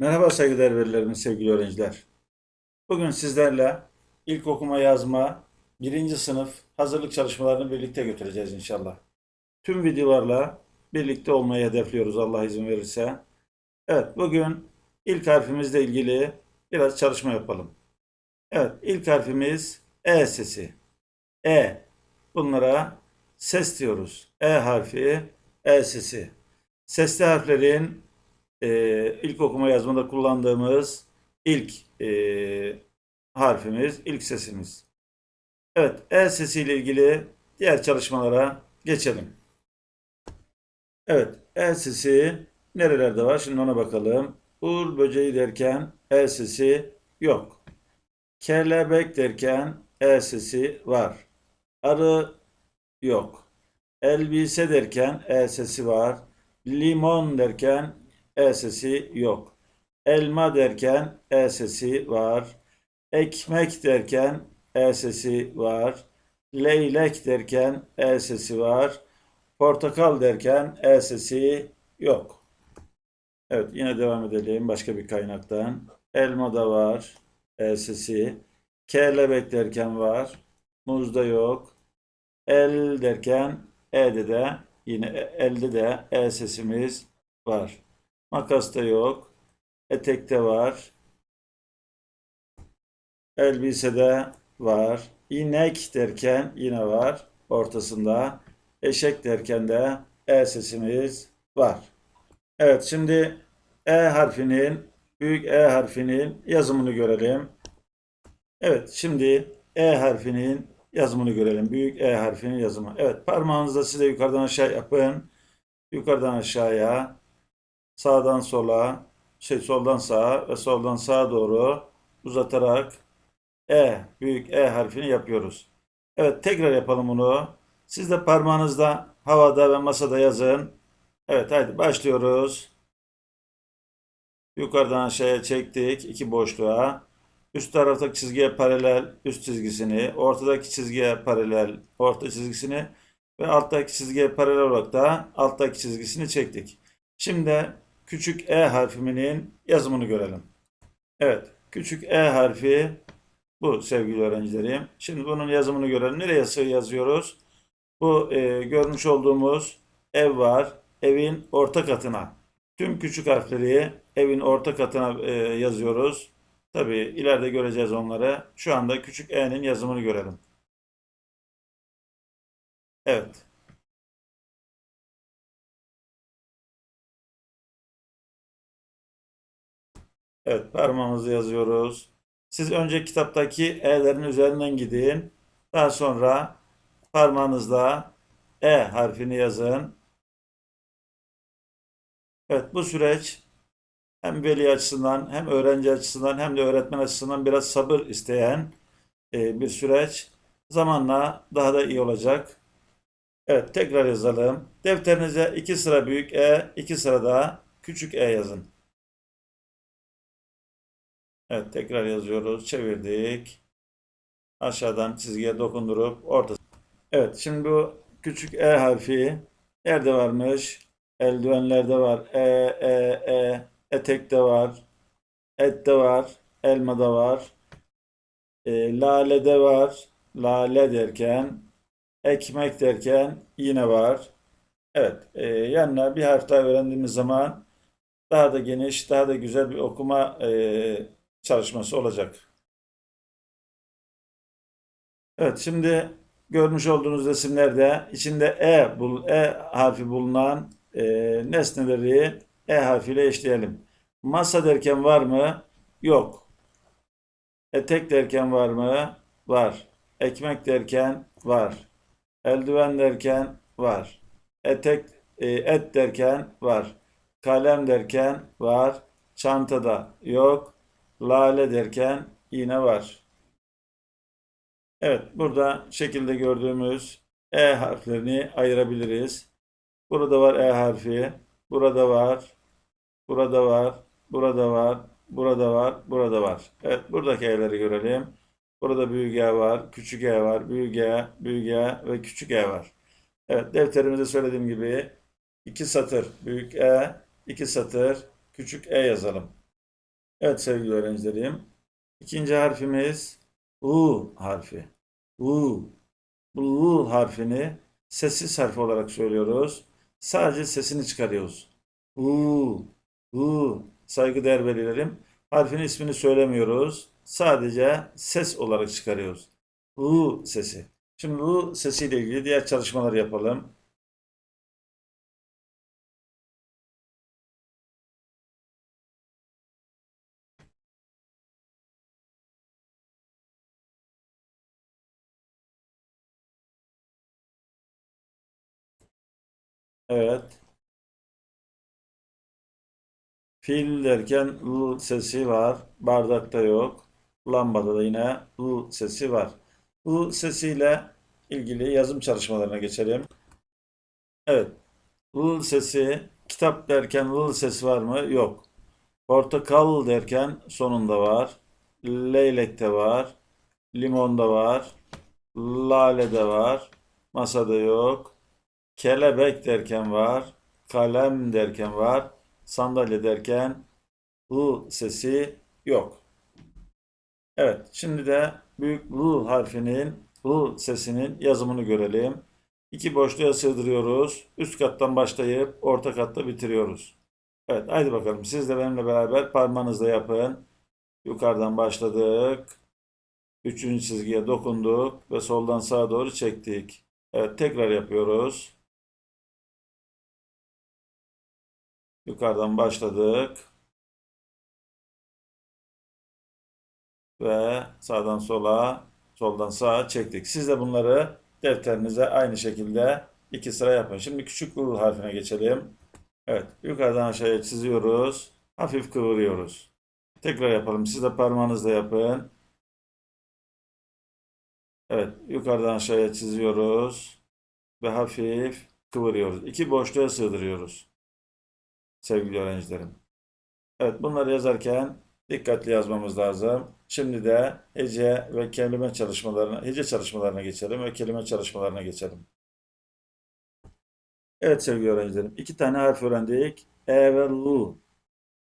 Merhaba saygıdeğer velilerimiz, sevgili öğrenciler. Bugün sizlerle ilk okuma yazma birinci sınıf hazırlık çalışmalarını birlikte götüreceğiz inşallah. Tüm videolarla birlikte olmayı hedefliyoruz Allah izin verirse. Evet, bugün ilk harfimizle ilgili biraz çalışma yapalım. Evet, ilk harfimiz E sesi. E. Bunlara ses diyoruz. E harfi, E sesi. Sesli harflerin e, ilk okuma yazmada kullandığımız ilk e, harfimiz, ilk sesimiz. Evet, E sesiyle ilgili diğer çalışmalara geçelim. Evet, E sesi nerelerde var? Şimdi ona bakalım. Uğur böceği derken E sesi yok. Kelebek derken E sesi var. Arı yok. Elbise derken E sesi var. Limon derken E sesi yok. Elma derken E sesi var. Ekmek derken E sesi var. Leylek derken E sesi var. Portakal derken E sesi yok. Evet yine devam edelim başka bir kaynaktan. Elma da var. E sesi. Kelebek derken var. Muzda yok. El derken E'de de yine elde de E sesimiz var. Makasta yok. Etekte var. Elbisede var. İnek derken yine var. Ortasında. Eşek derken de E sesimiz var. Evet şimdi E harfinin büyük E harfinin yazımını görelim. Evet şimdi E harfinin yazımını görelim. Büyük E harfinin yazımı. Evet parmağınızla size yukarıdan aşağı yapın. Yukarıdan aşağıya sağdan sola, şey soldan sağa ve soldan sağa doğru uzatarak E, büyük E harfini yapıyoruz. Evet, tekrar yapalım bunu. Siz de parmağınızla havada ve masada yazın. Evet, hadi başlıyoruz. Yukarıdan aşağıya çektik iki boşluğa. Üst taraftaki çizgiye paralel üst çizgisini, ortadaki çizgiye paralel orta çizgisini ve alttaki çizgiye paralel olarak da alttaki çizgisini çektik. Şimdi küçük e harfinin yazımını görelim. Evet, küçük e harfi bu sevgili öğrencilerim. Şimdi bunun yazımını görelim. Nereye yazıyoruz? Bu e, görmüş olduğumuz ev var. Evin orta katına. Tüm küçük harfleri evin orta katına e, yazıyoruz. Tabii ileride göreceğiz onları. Şu anda küçük e'nin yazımını görelim. Evet. Evet, parmağımızı yazıyoruz. Siz önce kitaptaki e'lerin üzerinden gidin. Daha sonra parmağınızla e harfini yazın. Evet, bu süreç hem veli açısından hem öğrenci açısından hem de öğretmen açısından biraz sabır isteyen e, bir süreç. Zamanla daha da iyi olacak. Evet, tekrar yazalım. Defterinize iki sıra büyük E, iki sıra da küçük E yazın. Evet tekrar yazıyoruz. Çevirdik. Aşağıdan çizgiye dokundurup ortası. Evet şimdi bu küçük E harfi nerede varmış? Eldivenlerde var. E, E, E. Etekte var. Ette var. Elmada var. E, lalede var. Lale derken ekmek derken yine var. Evet. E, yanına bir harf daha öğrendiğimiz zaman daha da geniş, daha da güzel bir okuma e, çalışması olacak. Evet şimdi görmüş olduğunuz resimlerde içinde E, bul, E harfi bulunan e, nesneleri E harfiyle eşleyelim. Masa derken var mı? Yok. Etek derken var mı? Var. Ekmek derken var. Eldiven derken var. Etek, e, et derken var. Kalem derken var. Çantada yok. Lale derken yine var. Evet, burada şekilde gördüğümüz E harflerini ayırabiliriz. Burada var E harfi, burada var, burada var, burada var, burada var, burada var. Evet, buradaki E'leri görelim. Burada büyük E var, küçük E var, büyük E, büyük E ve küçük E var. Evet, defterimizde söylediğim gibi iki satır büyük E, iki satır küçük E yazalım. Evet sevgili öğrencilerim. İkinci harfimiz U harfi. U. Bu U harfini sessiz harf olarak söylüyoruz. Sadece sesini çıkarıyoruz. U. U. Saygıdeğer velilerim. Harfin ismini söylemiyoruz. Sadece ses olarak çıkarıyoruz. U sesi. Şimdi U sesiyle ilgili diğer çalışmaları yapalım. Evet. Fil derken L sesi var. Bardakta yok. Lambada da yine L sesi var. L sesiyle ilgili yazım çalışmalarına geçelim. Evet. L sesi kitap derken L sesi var mı? Yok. Portakal derken sonunda var. Leylekte var. Limonda var. Lalede var. Masada yok. Kelebek derken var. Kalem derken var. Sandalye derken L sesi yok. Evet, şimdi de büyük L harfinin L sesinin yazımını görelim. İki boşluğa sığdırıyoruz. Üst kattan başlayıp orta katta bitiriyoruz. Evet, haydi bakalım. Siz de benimle beraber parmağınızla yapın. Yukarıdan başladık. Üçüncü çizgiye dokunduk ve soldan sağa doğru çektik. Evet, tekrar yapıyoruz. Yukarıdan başladık. Ve sağdan sola, soldan sağa çektik. Siz de bunları defterinize aynı şekilde iki sıra yapın. Şimdi küçük U harfine geçelim. Evet, yukarıdan aşağıya çiziyoruz. Hafif kıvırıyoruz. Tekrar yapalım. Siz de parmağınızla yapın. Evet, yukarıdan aşağıya çiziyoruz. Ve hafif kıvırıyoruz. İki boşluğa sığdırıyoruz. Sevgili öğrencilerim. Evet, bunları yazarken dikkatli yazmamız lazım. Şimdi de hece ve kelime çalışmalarına, hece çalışmalarına geçelim ve kelime çalışmalarına geçelim. Evet sevgili öğrencilerim, iki tane harf öğrendik. E ve L.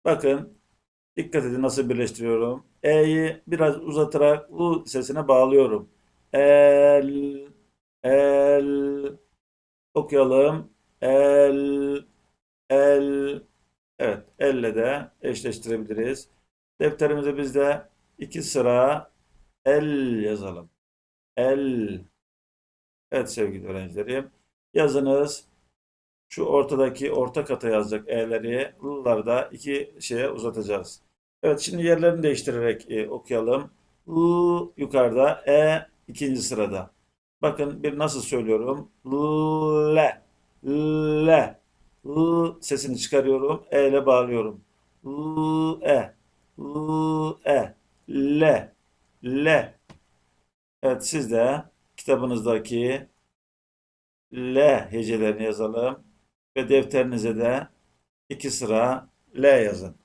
Bakın, dikkat edin nasıl birleştiriyorum. E'yi biraz uzatarak U sesine bağlıyorum. El, el, okuyalım. El, el, evet, elle de eşleştirebiliriz. Defterimize biz de iki sıra el yazalım. El. Evet sevgili öğrencilerim. Yazınız. Şu ortadaki orta kata yazacak e'leri l'ları da iki şeye uzatacağız. Evet şimdi yerlerini değiştirerek e, okuyalım. L yukarıda, e ikinci sırada. Bakın bir nasıl söylüyorum. L, L, L sesini çıkarıyorum. E ile bağlıyorum. L, E, L, E, L, L. Evet siz de kitabınızdaki L hecelerini yazalım ve defterinize de iki sıra L yazın.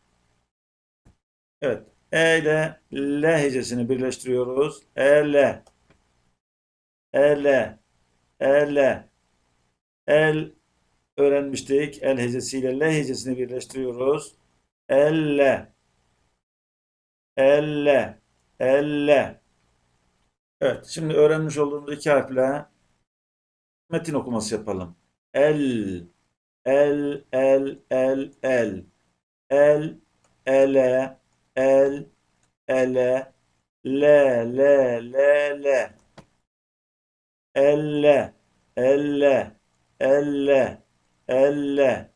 Evet. E ile L hecesini birleştiriyoruz. E L. E L. E L. El öğrenmiştik. El hecesiyle L hecesini birleştiriyoruz. Elle. Elle. Elle. Evet. Şimdi öğrenmiş olduğumuz iki harfle metin okuması yapalım. El. El. El. El. El. El. Ele. El. Ele. Le. Le. Le. Le. Elle. Elle. Elle. Elle. El.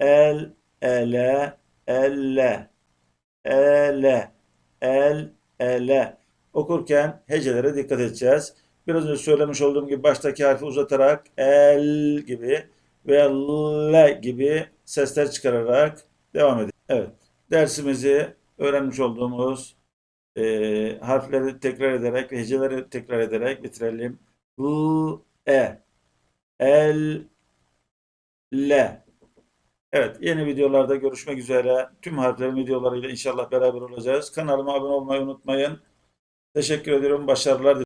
Ele. Elle. Ele. El. Ele. Okurken hecelere dikkat edeceğiz. Biraz önce söylemiş olduğum gibi baştaki harfi uzatarak el gibi veya l gibi sesler çıkararak devam edelim. Evet. Dersimizi öğrenmiş olduğumuz e, harfleri tekrar ederek ve heceleri tekrar ederek bitirelim. L, E, L, L. Evet, yeni videolarda görüşmek üzere. Tüm harflerin videolarıyla inşallah beraber olacağız. Kanalıma abone olmayı unutmayın. Teşekkür ediyorum. Başarılar